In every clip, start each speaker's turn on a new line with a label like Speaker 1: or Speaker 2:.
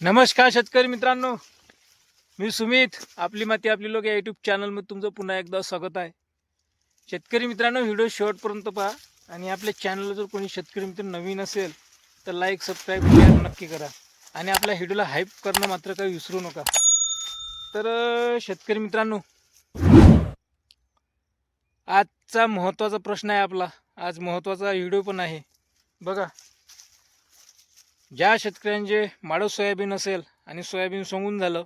Speaker 1: नमस्कार शेतकरी मित्रांनो. मी सुमित. आपली माती आपली लोक या यूट्यूब चॅनलमध्ये तुमचं पुन्हा एकदा स्वागत आहे. शेतकरी मित्रांनो व्हिडिओ शेवटपर्यंत पहा आणि आपल्या चॅनलला जर कोणी शेतकरी मित्र नवीन असेल तर लाईक सबस्क्राईब शेअर नक्की करा. आणि आपल्या व्हिडिओला हाईप करणं मात्र काही विसरू नका. तर शेतकरी मित्रांनो आजचा महत्त्वाचा प्रश्न आहे आपला. आज महत्त्वाचा व्हिडिओ पण आहे. बघा. ज्या शेतकऱ्यांचे माळं सोयाबीन असेल आणि सोयाबीन सोंगून झालं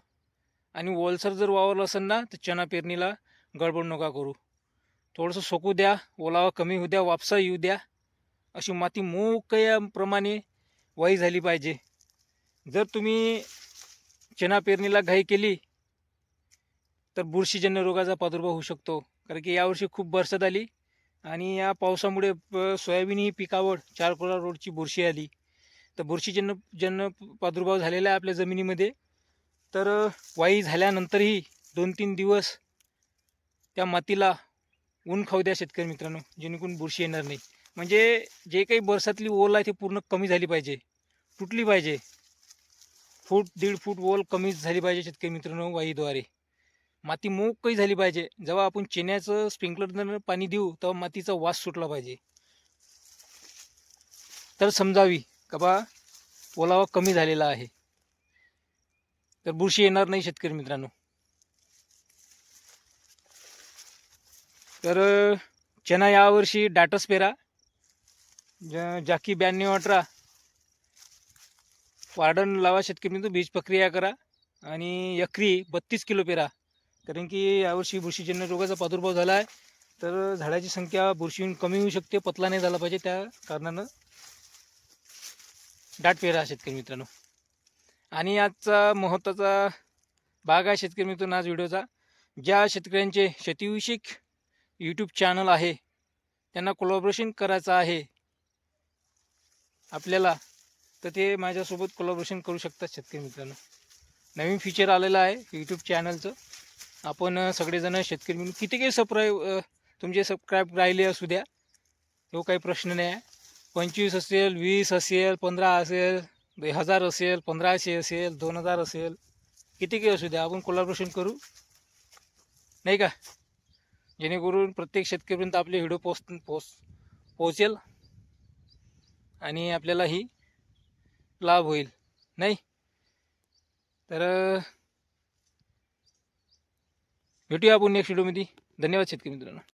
Speaker 1: आणि ओलसर जर वावरलं असेल ना तर चना पेरणीला गडबड नका करू. थोडंसं सोकू द्या ओलावा कमी होऊ द्या वापसा येऊ द्या. अशी माती मोकयाप्रमाणे वाई झाली पाहिजे. जर तुम्ही चना पेरणीला घाई केली तर बुरशीजन्य रोगाचा प्रादुर्भाव होऊ शकतो. कारण की यावर्षी खूप बरसात आली आणि या पावसामुळे सोयाबीन ही पिकावर चारकोला रोडची बुरशी आली. तर बुरशीजन्य जन्य प्रादुर्भाव झालेला आहे आपल्या जमिनीमध्ये. तर वाई झाल्यानंतरही दोन तीन दिवस त्या मातीला ऊन खाऊ द्या शेतकरी मित्रांनो जेणेकरून बुरशी येणार नाही. म्हणजे जे काही बरसातली ओल आहे ती पूर्ण कमी झाली पाहिजे तुटली पाहिजे. फूट दीड फूट ओल कमी झाली पाहिजे शेतकरी मित्रांनो वाईद्वारे. माती मोकळी झाली पाहिजे. जेव्हा आपण चेन्याचं स्प्रिंकलरनं पाणी देऊ तेव्हा मातीचा वास सुटला पाहिजे. तर समजावी. का बा? ओलावा कमी झालेला आहे. तर बुरशी येणार नाही शेतकरी मित्रांनो. तर चना यावर्षी डाटस पेरा. जाकी ब्याण्णव अठरा. वार्डन लावा शेतकरी मित्र बीज प्रक्रिया करा. आणि यक्री बत्तीस किलो पेरा. कारण की यावर्षी बुरशीजन्य रोगाचा प्रादुर्भाव झाला आहे. तर झाडाची संख्या बुरशी कमी होऊ शकते पतला नाही झाला पाहिजे त्या कारणानं. दाट पेरा शेतकरी मित्रांनो. आणि आजचा महत्त्वाचा भाग आहे शेतकरी मित्रांनो आज व्हिडिओचा. ज्या शेतकऱ्यांचे शेतीविषयक यूट्यूब चॅनल आहे त्यांना कोलॅबरेशन करायचं आहे आपल्याला तर ते माझ्यासोबत कोलॅबरेशन करू शकतात शेतकरी मित्रांनो. नवीन फीचर आलेलं आहे यूट्यूब चॅनलचं आपण सगळेजण शेतकरी मिळून किती काही सबस्क्राईब तुमचे सबस्क्राईब राहिले असू द्या तो काही प्रश्न नाही आहे. पंचवीस असेल वीस असेल पंधरा असेल हजार असेल पंधराशे असेल दोन हजार असेल. किती काही असू द्या? आपण कोलॅबरेशन करू? नाही का? जेणेकरून प्रत्येक शेतकरीपर्यंत आपले व्हिडिओ पोच पोच पोहोचेल आणि आपल्यालाही लाभ होईल. नाही? तर भेटूया आपण नेक्स्ट व्हिडिओमध्ये धन्यवाद शेतकरी मित्रांनो.